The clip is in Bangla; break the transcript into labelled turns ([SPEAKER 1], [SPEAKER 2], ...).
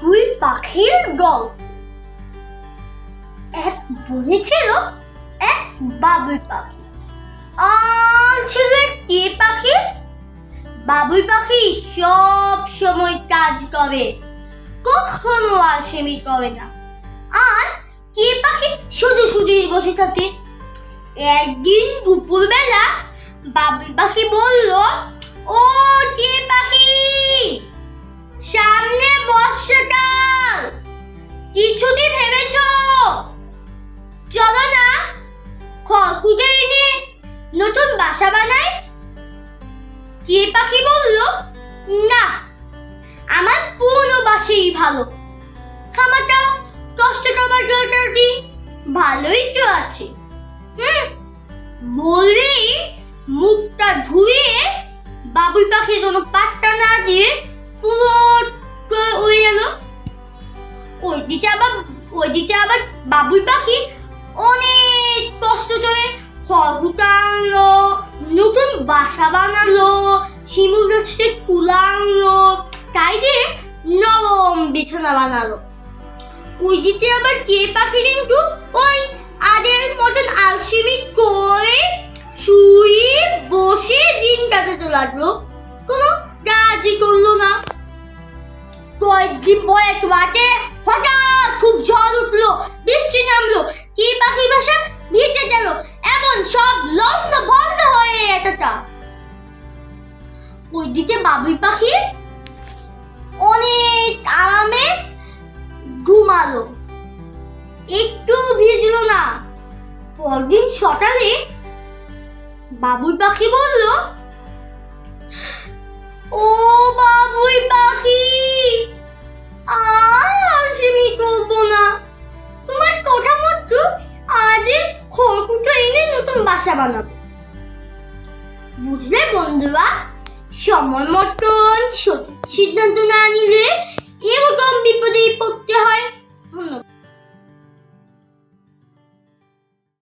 [SPEAKER 1] দুই পাখির গল্প। এক বনে ছিল এক বাবুই পাখি। আর ছিল কে পাখি? বাবুই পাখি সব সময় কাজ করে। কখনো আলসেমি করে না। আর কে পাখি শুধু শুধু বসে থাকে। একদিন দুপুরবেলা বাবুই পাখি বলল কিছুটি ভেবেছ। চলো না। খড়কুটে এনে নতুন বাসা বানাই। কে পাখি বলল, না, আমার পুরনো বাসেই ভালো। খামাটা কষ্ট করবার দরকার কি ভালোই তো আছে। হুম, বললেই মুখটা ধুয়ে বাবুই পাখি কোনো পাত্তা না দিয়ে পুরো উড়ে গেল। ওই দিকে আবার দিকে আবার বাবুই পাখি অনেক কষ্ট করে খড়গুটা আনলো নতুন বাসা বানালো, শিমুল গাছকে তুলা আনলো, তাই দিয়ে নরম বিছানা বানালো। ওই দিকে আবার কে পাখি কিন্তু? ওই আগের মতন আলসেমি করে শুয়ে বসে দিন কাটাতে লাগল। কোনো কাজই করল না। কয়েকদিন পর এক রাতে নামলো। কি পাখি বাসা? ভিজে গেল। এমন সব লম্বা বন্ধ হয়ে এতটা। ওই দিকে বাবুই পাখি, অনেক আরামে ঘুমালো। একটু ভিজলো না। পরদিন সকালে বাবুই পাখি বলল, ও বাবুই পাখি নতুন বাসা বানাবো। বুঝলে বন্ধুরা? সময় মতন সঠিক সিদ্ধান্ত না নিলে এরকম বিপদে পড়তে হয়।